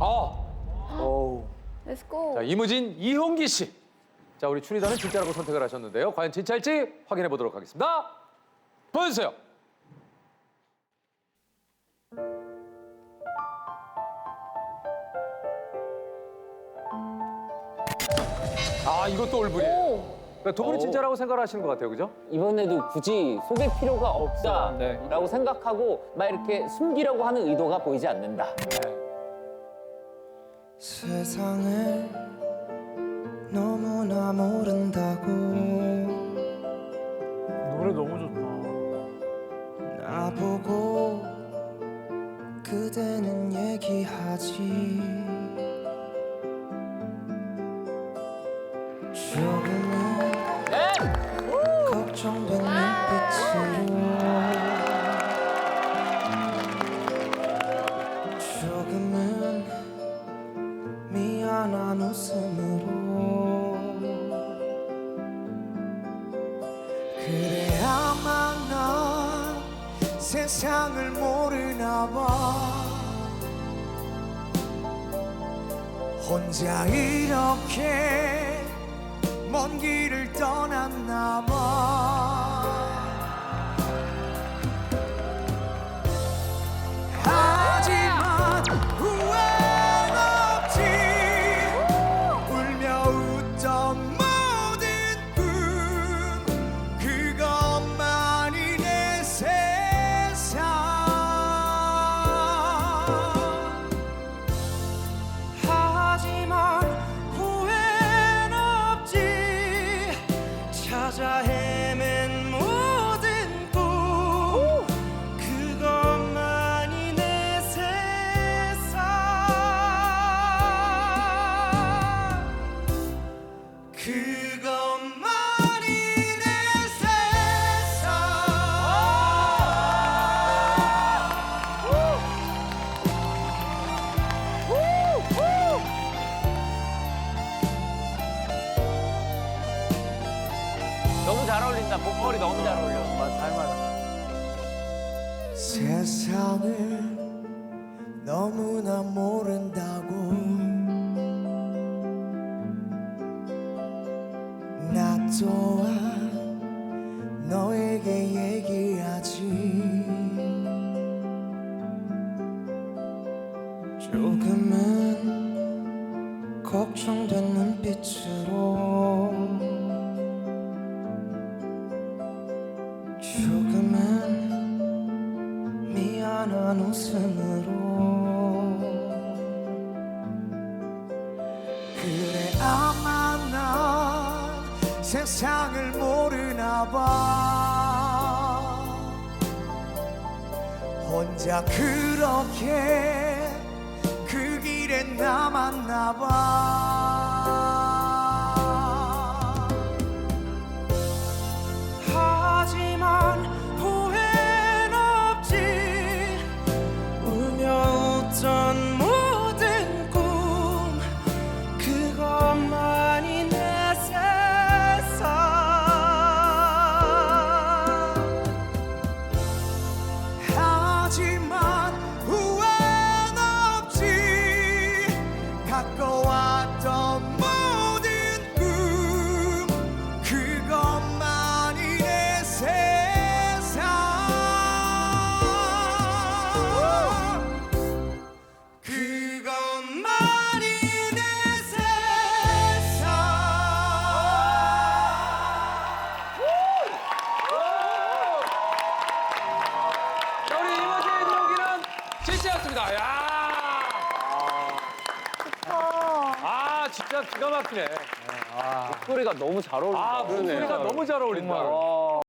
아, 어우. 렛츠고. 자, 이무진, 이홍기 씨. 자, 우리 추리단은 진짜라고 선택을 하셨는데요. 과연 진짜일지 확인해 보도록 하겠습니다. 보여주세요. 아, 이것도 올불이에요. 오. 그러니까 두 분이 진짜라고 생각을 하시는 것 같아요, 그죠? 이번에도 굳이 속일 필요가 없다라고 생각하고 막 이렇게 숨기려고 하는 의도가 보이지 않는다. 세상을 너무나 모른다고 노래 너무 좋다. 나보고 그대는 얘기하지 세상을 모르나 봐. 혼자 이렇게 먼 길을 떠났나 봐 너무 잘 어울린다. 목걸이 너무 잘 어울려. 닮아다. 세상을 너무나 모른다고 나 또한 너에게 얘기하지 조금은 걱정된 눈빛으로 조금은 미안한 웃음으로 그래 아마 난 세상을 모르나 봐. 혼자 그렇게 그 길에 남았나 봐 진짜 기가 막히네. 목소리가 너무 잘 어울린다. 아, 목소리가 너무 잘 어울린다. 와.